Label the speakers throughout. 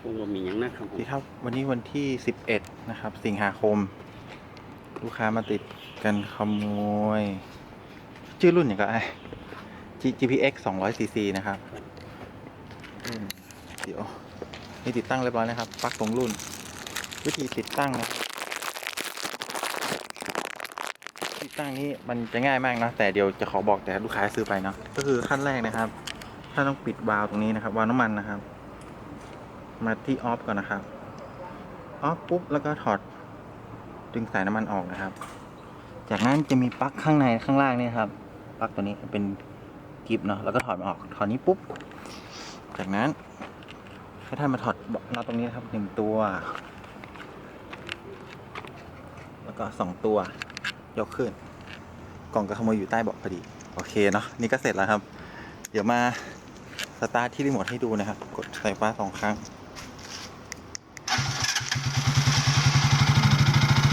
Speaker 1: คงว่ามีอย่างนะครับผ
Speaker 2: สวั
Speaker 1: ม
Speaker 2: ดีครับ วันนี้วันที่ 11 นะครับ สิงหาคม ลูกค้ามาติดกันขโมย ชื่อรุ่นอย่างก็ไอ G- GPX 200 cc นะครับเดี๋ยวนี่ติดตั้งเรียบร้อยนะครับปลั๊กตรงรุ่น วิธีติดตั้งนะติดตั้งนี้มันจะง่ายมากนะแต่เดี๋ยวจะขอบอกแต่ลูกค้าซื้อไปเนาะก็คือขั้นแรกนะครับ ถ้าต้องปิดวาล์วตรงนี้นะครับวาล์วน้ำมันนะครับ มาที่ออฟก่อนนะครับออฟปุ๊บแล้วก็ถอดดึงสายน้ำมันออกนะครับ จากนั้นจะมีปลั๊กข้างในข้างล่างเนี่ยครับปลั๊กตัวนี้เป็นกิฟเนาะแล้วก็ถอดมันออกถอดนี้ปุ๊บ จากนั้นให้ท่านมาถอดน็อตตรงนี้นะครับหนึ่งตัว แล้วก็สองตัวยกขึ้น กล่องกระขโมยอยู่ใต้เบาะพอดีโอเคเนาะนี่ก็เสร็จแล้วครับ เดี๋ยวมาสตาร์ทที่รีโมทให้ดูนะครับ กดไฟฟ้าสองครั้ง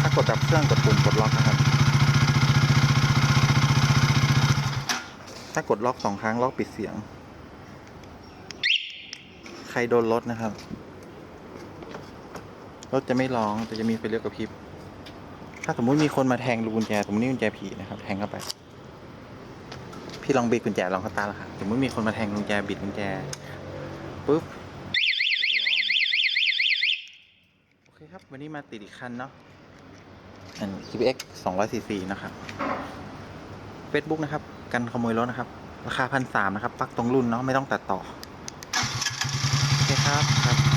Speaker 2: ถ้า กดดับเครื่องกดปุ่มกดล็อกนะครับ ถ้ากดล็อกสองครั้งล็อกปิดเสียง ใครโดนรถนะครับ รถจะไม่ร้องแต่จะมีไฟเลี้ยวกระพริบ ถ้าสมมุติมีคนมาแทงลูกกุญแจสมมตินี่กุญแจผีนะครับ แทงเข้าไป พี่ลองบิดกุญแจลองสตาร์ทแล้วครับสมมติมีคนมาแทงกุญแจบิดกุญแจปุ๊บก็จะร้องโอเคครับ วันนี้มาติดอีกคันเนาะ อัน GPX 200 cc นะครับ Facebook นะครับ กันขโมยรถนะครับ ราคาพันสามนะครับปลักตรงรุ่นเนาะไม่ต้องตัดต่อ โอเคครับครับ